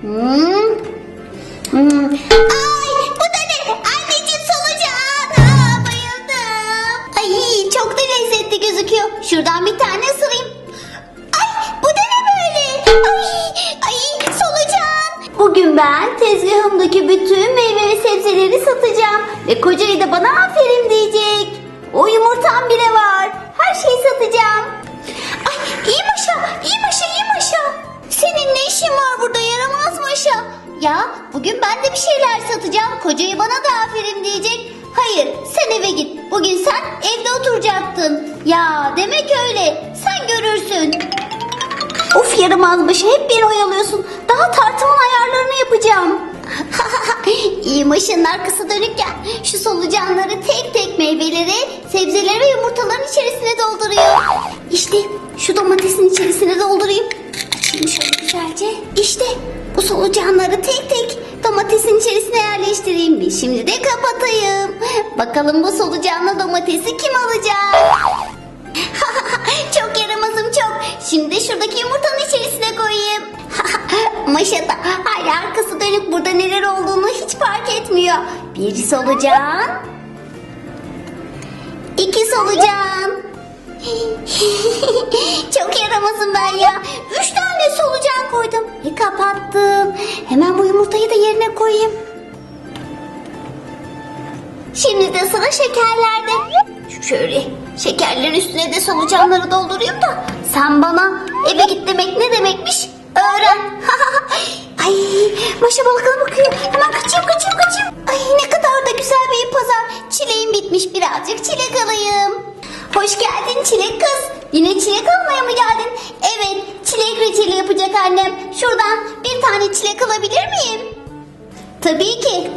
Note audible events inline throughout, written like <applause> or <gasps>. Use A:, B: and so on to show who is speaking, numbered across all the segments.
A: Ay bu ne? Anneciğim solucan. Bayıldım. Ay çok da lezzetli gözüküyor. Şuradan bir tane ısırayım. Ay bu da ne böyle? Ay, ay solucan. Bugün ben tezgahımdaki bütün meyve ve sebzeleri satacağım. Ve kocayı da bana aferin diyecek. O yumurtam bile var. Her şeyi satacağım. Ay iyi maşa, iyi maşa, iyi maşa. Senin ne işin var burada yaramaz maşa? Ya bugün ben de bir şeyler satacağım. Kocayı bana da aferin diyecek. Hayır sen eve git. Bugün sen evde oturacaktın. Ya demek öyle. Sen görürsün. Of yaramazmış hep beni oyalıyorsun. Daha tartımın ayarlarını yapacağım. <laughs> İyi maşının arkası dönükken şu solucanları tek tek meyveleri, sebzeleri ve yumurtaların içerisine dolduruyor. İşte şu domatesin içerisine doldurayım. Solucanları tek tek domatesin içerisine yerleştireyim. Bir şimdi de kapatayım. Bakalım bu solucanla domatesi kim alacak? <laughs> çok yaramazım çok. Şimdi şuradaki yumurtanın içerisine koyayım. <laughs> Maşa da hala arkası dönük burada neler olduğunu hiç fark etmiyor. Bir solucan. İki solucan. <laughs> çok yaramazım ben ya. Üç tane solucan koydum. Ve kapattım. Hemen bu yumurtayı da yerine koyayım. Şimdi de sıra şekerlerde. Şöyle şekerlerin üstüne de solucanları doldurayım da sen bana eve git demek ne demekmiş öğren. <laughs> Ay Maşa balkona bakıyor. Hemen kaçayım kaçayım kaçayım. Ay ne kadar da güzel bir pazar. Çileğim bitmiş birazcık çilek alayım. Hoş geldin çilek kız. Yine çilek almaya mı geldin? Evet çilek reçeli yapacak annem. Şuradan bir tane çilek alabilir miyim? Tabii ki.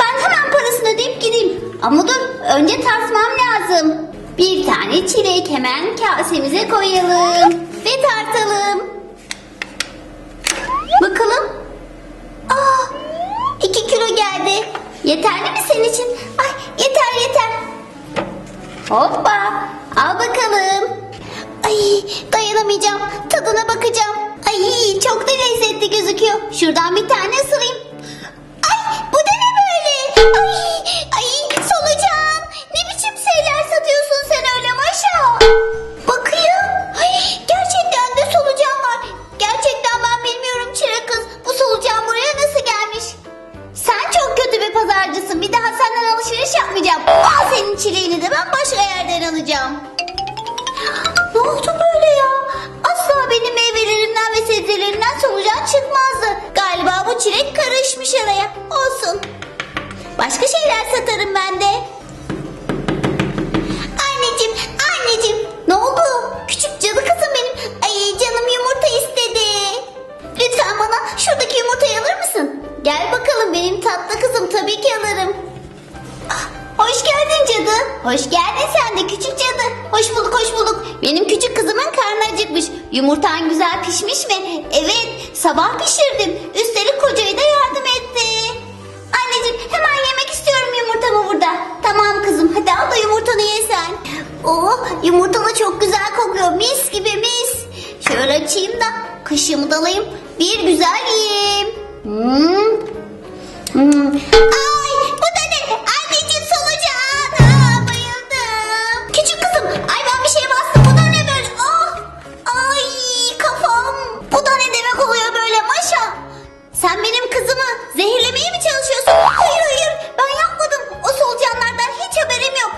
A: Ben hemen parasını ödeyip gideyim. Ama dur önce tartmam lazım. Bir tane çilek hemen kasemize koyalım. Ve tartalım. Bakalım. Aa, iki kilo geldi. Yeterli mi senin için? Ay yeter yeter. Hoppa al bakalım. Ay dayanamayacağım. Tadına bakacağım. Ay çok da lezzetli gözüküyor. Şuradan bir tane ısırayım. Senden alışveriş yapmayacağım. Al senin çileğini de ben başka yerden alacağım. <gasps> Ne oldu böyle ya? Asla benim meyvelerimden ve sebzelerimden solucan çıkmazdı. Galiba bu çilek karışmış araya. Olsun. Başka şeyler satarım ben de. Hoş geldin sen de küçük cadı. Hoş bulduk hoş bulduk. Benim küçük kızımın karnı acıkmış. Yumurtan güzel pişmiş mi? Evet sabah pişirdim. Üstelik kocayı da yardım etti. Anneciğim hemen yemek istiyorum yumurtamı burada. Tamam kızım hadi al da yumurtanı ye sen. Oh yumurtalı çok güzel kokuyor mis gibi mis. Şöyle açayım da kaşığımı da alayım. Bir güzel yiyeyim. Hmm. Sen benim kızımı zehirlemeye mi çalışıyorsun? Hayır hayır ben yapmadım. O solucanlardan hiç haberim yok.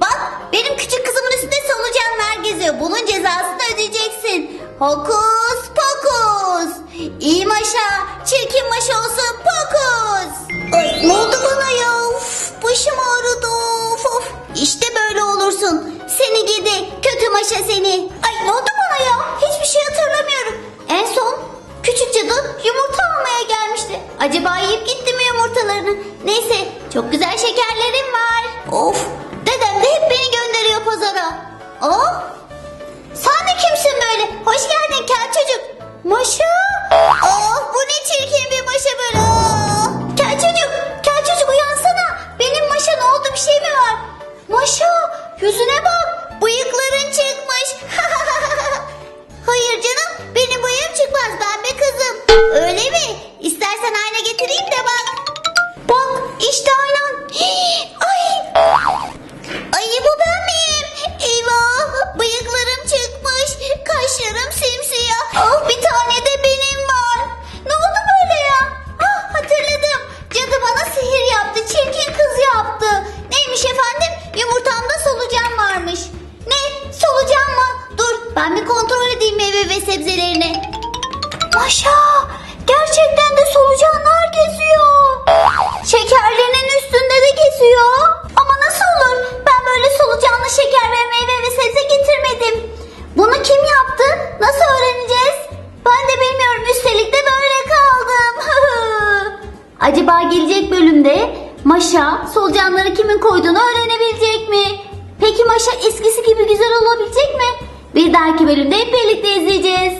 A: Bak benim küçük kızımın üstünde solucanlar geziyor. Bunun cezasını ödeyeceksin. Hokus pokus. İyi maşa, çirkin maşa olsun pokus. Ay ne oldu bana ya? Uf, başım ağrıdı of of. İşte böyle olursun. Seni gidi, kötü maşa seni. Ay ne oldu bana ya? Hiçbir şey hatırlamıyorum. En son küçük cadı yumurta almaya gelmişti. Acaba yiyip gitti mi yumurtalarını? Neyse çok güzel şekerlerim var. Of dedem de hep beni gönderiyor pazara. Aa, sen de kimsin böyle? Hoş geldin kel çocuk. Maşa. sebzelerini. Maşa gerçekten de solucanlar geziyor. Şekerlerinin üstünde de geziyor. Ama nasıl olur? Ben böyle solucanlı şeker ve meyve ve sebze getirmedim. Bunu kim yaptı? Nasıl öğreneceğiz? Ben de bilmiyorum. Üstelik de böyle kaldım. <laughs> Acaba gelecek bölümde Maşa solucanları kimin koyduğunu öğrenebilecek mi? Peki Maşa eskisi dahaki bölümde hep birlikte izleyeceğiz.